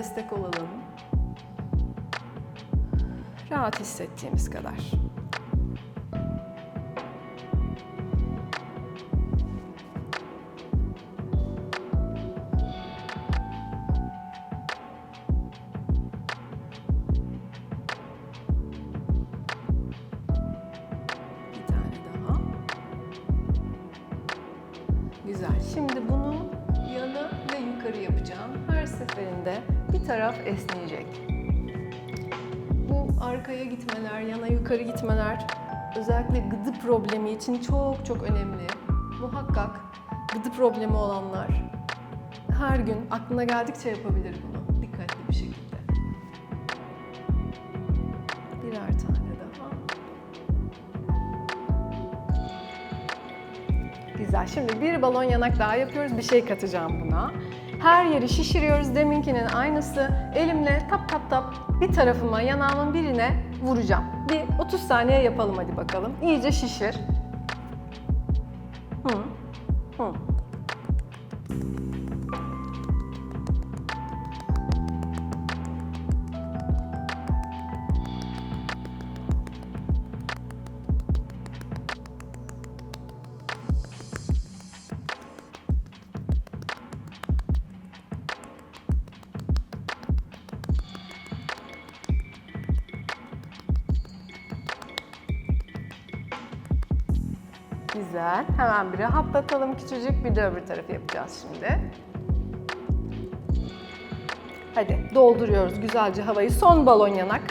destek olalım. Rahat hissettiğimiz kadar. Bir tane daha. Güzel. Şimdi bunu yana ve yukarı yapacağım. Her seferinde taraf esneyecek. Bu arkaya gitmeler, yana yukarı gitmeler özellikle gıdı problemi için çok çok önemli. Muhakkak gıdı problemi olanlar her gün aklına geldikçe yapabilir bunu dikkatli bir şekilde. Birer tane daha. Güzel. Şimdi bir balon yanak daha yapıyoruz. Bir şey katacağım buna. Her yeri şişiriyoruz. Deminkinin aynısı. Elimle tap tap tap bir tarafıma, yanağımın birine vuracağım. Bir 30 saniye yapalım hadi bakalım. İyice şişir. Hı. Hı. Güzel. Hemen bir rahatlatalım küçücük. Bir de öbür tarafı yapacağız şimdi. Hadi dolduruyoruz güzelce havayı. Son balon yanak.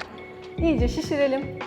İyice şişirelim.